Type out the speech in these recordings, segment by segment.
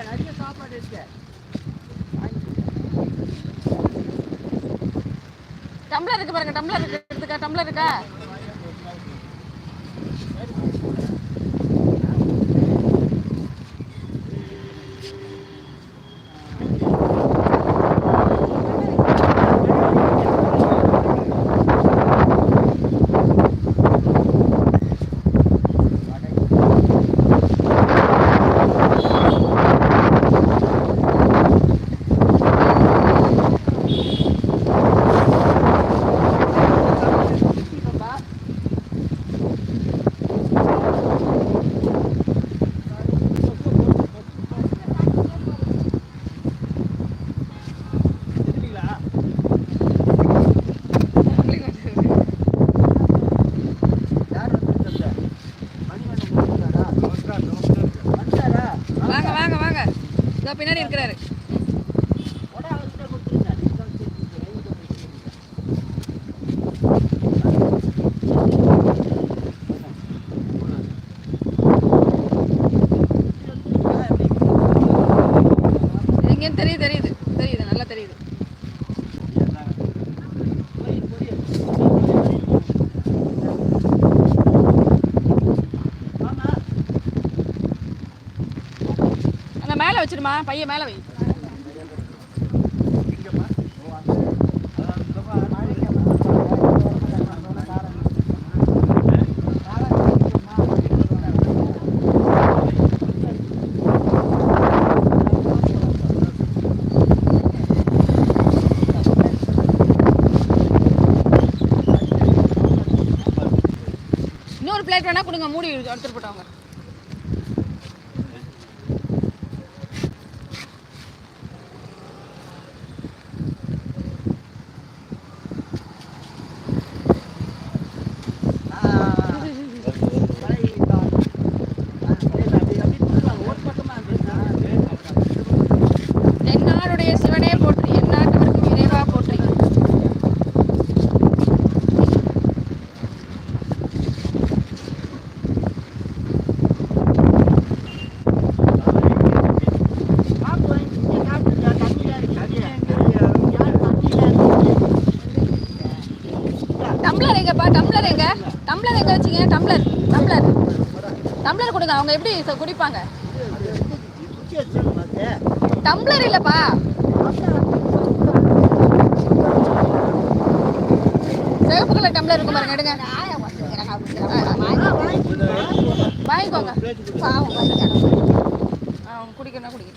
நிறைய சாப்பாடு இருக்கு டம்ளர் இருக்கு பாருங்க டம்ளர் இருக்கு எடுத்துக்கா டம்ளர் இருக்கா? பண்ணிருக்கீங்க எங்கேன்னு தெரியுது தெரியுது தெரியுது நல்லா தெரியுது அந்த மேலே வச்சிருமா? பையன் மேலே வை. இன்னொரு பிளேட் வேணா கொடுங்க மூடி எடுத்துட்டு போட்டவங்க. எங்கப்பா டம்ளர் எங்க? டம்ளர் எங்க வச்சீங்க? Tumbler tumbler. டம்ளர் கொடுங்க. அவங்க எப்படி குடிப்பாங்க? டம்ளர் இல்லப்பா. சிவப்பு கலர் டம்ளர் இருக்கு பாருங்க. எடுங்க. வாங்கிக்கோங்க. அவங்க குடிக்கணும் குடிக்கணும்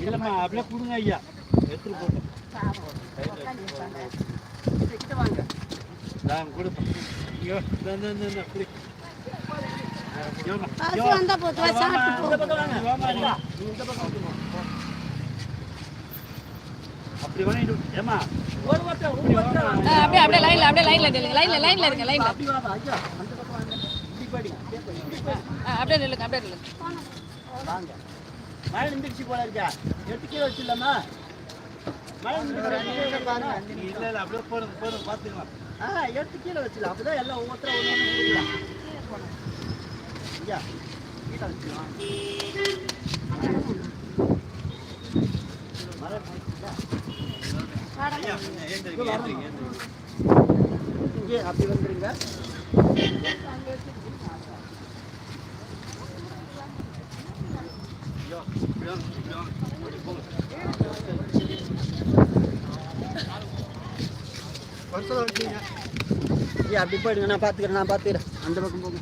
இல்லம்மா அப்படியே கொடுங்க ஐயா எடுத்துட்டு போட்டோம். நான் கொடுப்பேன் ஐயோ குடி வந்தா போத்து சாப்பிட்டு இந்த பக்கம் வாங்க. வாங்க. நீங்க இந்த பக்கம் வந்துருங்க. அப்படி வாங்கிட்டு ஏமா ஒரு அப்படியே அப்படியே லைன்ல அப்படியே லைன்ல நில்லுங்க லைன்ல லைன்ல இருங்க லைன்ல அப்படி வாங்க. ஐயா, அந்த பக்கம் வாங்க. இப்படி படி, அப்படியே நில்லுங்க அப்படியே நில்லுங்க. வாங்க. மழை நின்றுச்சு போல இருக்கா. எட்டு கீழே வச்சிடலாமா? மழை நின்றுச்சு பாருங்க நீ இல்ல இல்ல அப்படியே போறது போறது பாத்துக்கலாம். ஆ எடுத்து கீழே வச்சிடலாம் அப்பதான் எல்லாம் ஒவ்வொருத்தரும் கொடுக்கலாம் ஐயா கீழே வச்சிடலாம் மழை அப்படி வந்துருங்க அப்படி அப்படி போயிடுங்க நான் பார்த்துக்கிறேன் நான் பார்த்துக்கிறேன் அந்த பக்கம் போங்க.